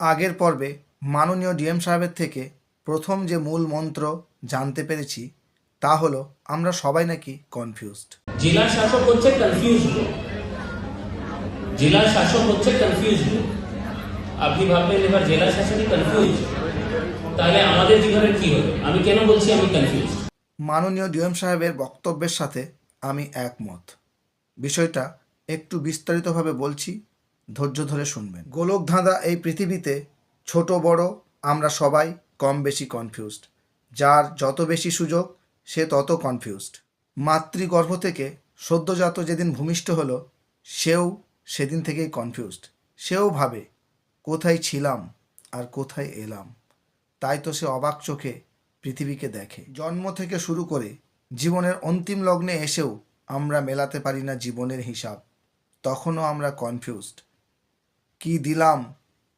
আগের পর্বে মাননীয় ডিএম সাহেবের থেকে প্রথম যে মূল মন্ত্র জানতে পেরেছি তা হলো আমরা সবাই নাকি কনফিউজড জেলা শাসক হচ্ছে কনফিউজ জেলা শাসক হচ্ছে কনফিউজ আপনি ভাববেন এবার জেলা শাসকই কনফিউজ তাহলে আমাদের জীবনের কি হবে আমি কেন বলছি আমি কনফিউজ মাননীয় ডিএম সাহেবের বক্তব্যের সাথে আমি একমত। বিষয়টা একটু বিস্তারিতভাবে বলছি ধৈর্য ধরে শুনবেন। গোলক ধাঁধা এই পৃথিবীতে ছোট, বড়, আমরা সবাই কম বেশি কনফিউজড যার যত বেশি সুযোগ, সে তত কনফিউজড মাতৃগর্ভ থেকে সদ্যজাত যেদিন ভূমিষ্ঠ হলো, সেও সেদিন থেকেই কনফিউজড সেও ভাবে, কোথায় ছিলাম আর কোথায় এলাম? তাই তো সে অবাক চোখে পৃথিবীকে দেখে। জন্ম থেকে শুরু করে জীবনের অন্তিম লগ্নে এসেও আমরা মেলাতে পারি না জীবনের হিসাব। তখনও আমরা কনফিউজড কি দিলাম,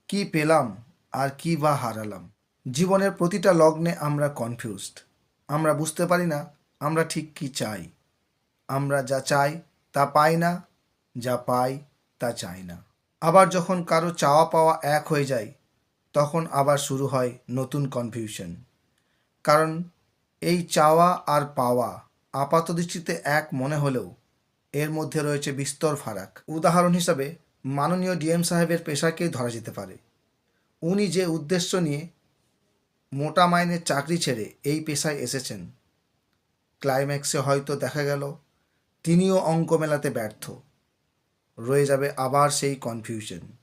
কি পেলাম আর কি বা হারালাম। জীবনের প্রতিটা লগ্নে আমরা কনফিউজড আমরা বুঝতে পারি না আমরা ঠিক কি চাই। আমরা যা চাই তা পাই না, যা পাই তা চাই না। আবার যখন কারও চাওয়া পাওয়া এক হয়ে যায়, তখন আবার শুরু হয় নতুন কনফিউশন কারণ এই চাওয়া আর পাওয়া আপাত দৃষ্টিতে এক মনে হলেও এর মধ্যে রয়েছে বিস্তর ফারাক। উদাহরণ হিসাবে মাননীয় ডিএম সাহেবের পেশাকেই ধরা যেতে পারে। উনি যে উদ্দেশ্য নিয়ে মোটা মাইনের চাকরি ছেড়ে এই পেশায় এসেছেন, ক্লাইম্যাক্সে হয়তো দেখা গেল, তিনিও অঙ্ক মেলাতে ব্যর্থ। রয়ে যাবে আবার সেই কনফিউশন